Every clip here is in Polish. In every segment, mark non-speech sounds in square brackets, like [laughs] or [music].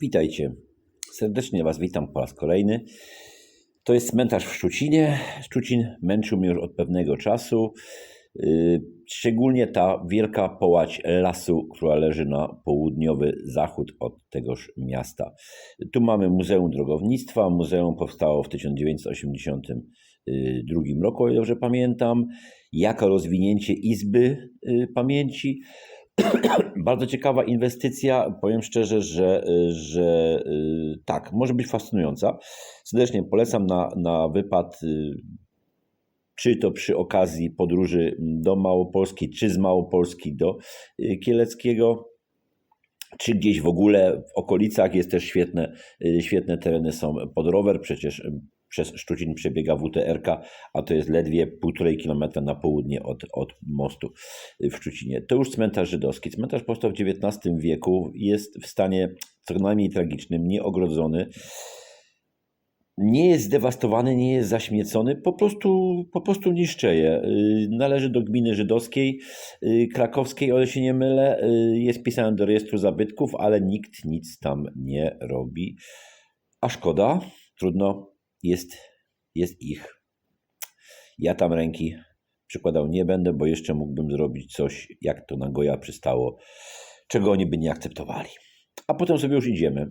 Witajcie. Serdecznie Was witam po raz kolejny. To jest cmentarz w Szczucinie. Szczucin męczył mnie już od pewnego czasu. Yy, Szczególnie ta wielka połać lasu, która leży na południowy zachód od tegoż miasta. Tu mamy Muzeum Drogownictwa. Muzeum powstało w 1982 roku, o ile dobrze pamiętam, jako rozwinięcie Izby yy, Pamięci. [clears throat] Bardzo ciekawa inwestycja. Powiem szczerze, że, że y, tak, może być fascynująca. Serdecznie polecam na, na wypad, y, czy to przy okazji podróży do Małopolski, czy z Małopolski do y, Kieleckiego, czy gdzieś w ogóle w okolicach. Jest też świetne, y, świetne tereny są pod rower, przecież y, przez Szczucin przebiega WTR-ka, a to jest ledwie półtorej kilometra na południe od, od mostu w Szczucinie. To już cmentarz żydowski. Cmentarz powstał w XIX wieku, jest w stanie co najmniej tragicznym, nieogrodzony. Nie jest zdewastowany, nie jest zaśmiecony, po prostu, po prostu niszczeje. Y, Należy do gminy żydowskiej, y, krakowskiej, o ile się nie mylę. Y, Jest pisany do rejestru zabytków, ale nikt nic tam nie robi. A szkoda, trudno, jest, jest ich. Ja tam ręki przykładał nie będę, bo jeszcze mógłbym zrobić coś, jak to na Goja przystało, czego oni by nie akceptowali. A potem sobie już idziemy.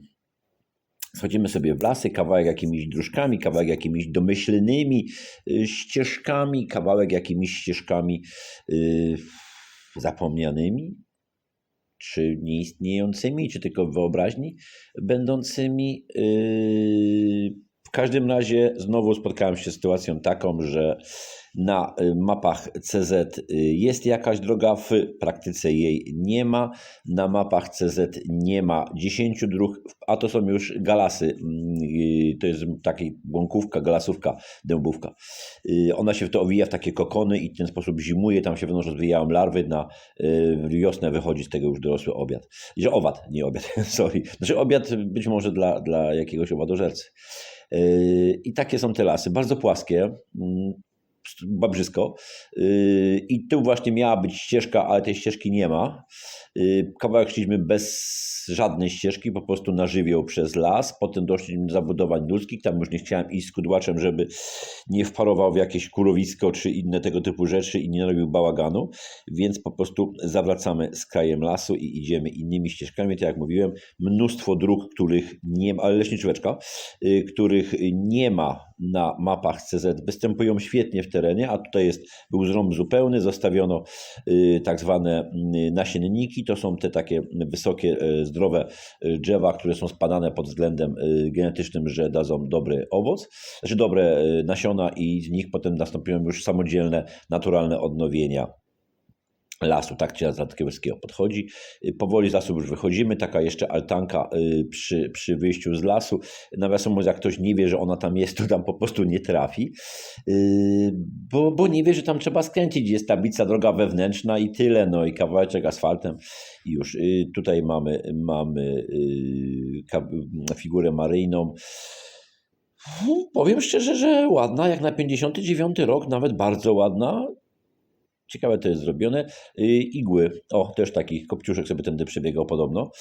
Schodzimy sobie w lasy, kawałek jakimiś dróżkami, kawałek jakimiś domyślnymi y, ścieżkami, kawałek jakimiś ścieżkami y, zapomnianymi, czy nieistniejącymi, czy tylko wyobraźni będącymi. y, W każdym razie znowu spotkałem się z sytuacją taką, że na y, mapach CZ y, jest jakaś droga, w praktyce jej nie ma. Na mapach CZ nie ma 10 dróg, a to są już galasy. mm, y, To jest taki łąkówka, galasówka, dębówka. Ona się w to owija w takie kokony i w ten sposób zimuje, tam się wewnątrz rozwijają larwy, na wiosnę wychodzi z tego już dorosły obiad. Że owad, nie obiad, [laughs] sorry. Znaczy obiad być może dla, dla jakiegoś owadożercy. Y, I takie są te lasy, bardzo płaskie, mm, babrzysko. Yy, I tu właśnie miała być ścieżka, ale tej ścieżki nie ma. Yy, Kawałek szliśmy bez żadnej ścieżki, po prostu na żywioł przez las. Potem doszliśmy do zabudowań ludzkich. Tam już nie chciałem iść z kudłaczem, żeby nie wparował w jakieś kurowisko czy inne tego typu rzeczy i nie robił bałaganu. Więc po prostu zawracamy z krajem lasu i idziemy innymi ścieżkami. Tak jak mówiłem, mnóstwo dróg, których nie ma, ale leśniczóweczka, yy, których nie ma na mapach CZ występują świetnie w terenie, a tutaj jest, był zrąb zupełny, zostawiono y, tak zwane y, nasienniki, to są te takie wysokie, y, zdrowe drzewa, które są spadane pod względem genetycznym, że dadzą dobry owoc, znaczy dobre nasiona i z nich potem nastąpią już samodzielne, naturalne odnowienia lasu, tak czy Zatkiewskiego podchodzi. Y, Powoli z lasu już wychodzimy, taka jeszcze altanka y, przy, przy wyjściu z lasu. Nawiasem mówiąc, jak ktoś nie wie, że ona tam jest, to tam po prostu nie trafi, y, bo, bo nie wie, że tam trzeba skręcić. Jest tablica droga wewnętrzna i tyle, no i kawałeczek asfaltem i już. Tutaj mamy, mamy figurę maryjną. No, Powiem szczerze, że ładna, jak na 59 rok, nawet bardzo ładna. Ciekawe to jest zrobione. Y, Igły, o też taki kopciuszek sobie tędy przebiegał podobno.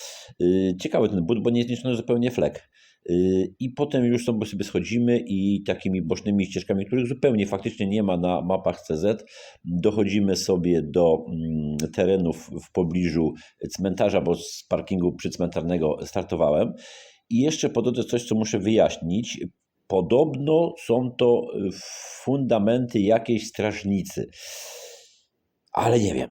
Y, Ciekawy ten but, bo nie zniszczono zupełnie flek. Y, I potem już sobie schodzimy i takimi bocznymi ścieżkami, których zupełnie faktycznie nie ma na mapach CZ, dochodzimy sobie do mm, terenów w pobliżu cmentarza, bo z parkingu przycmentarnego startowałem. I jeszcze po drodze coś, co muszę wyjaśnić. Podobno są to fundamenty jakiejś strażnicy ale nie wiem.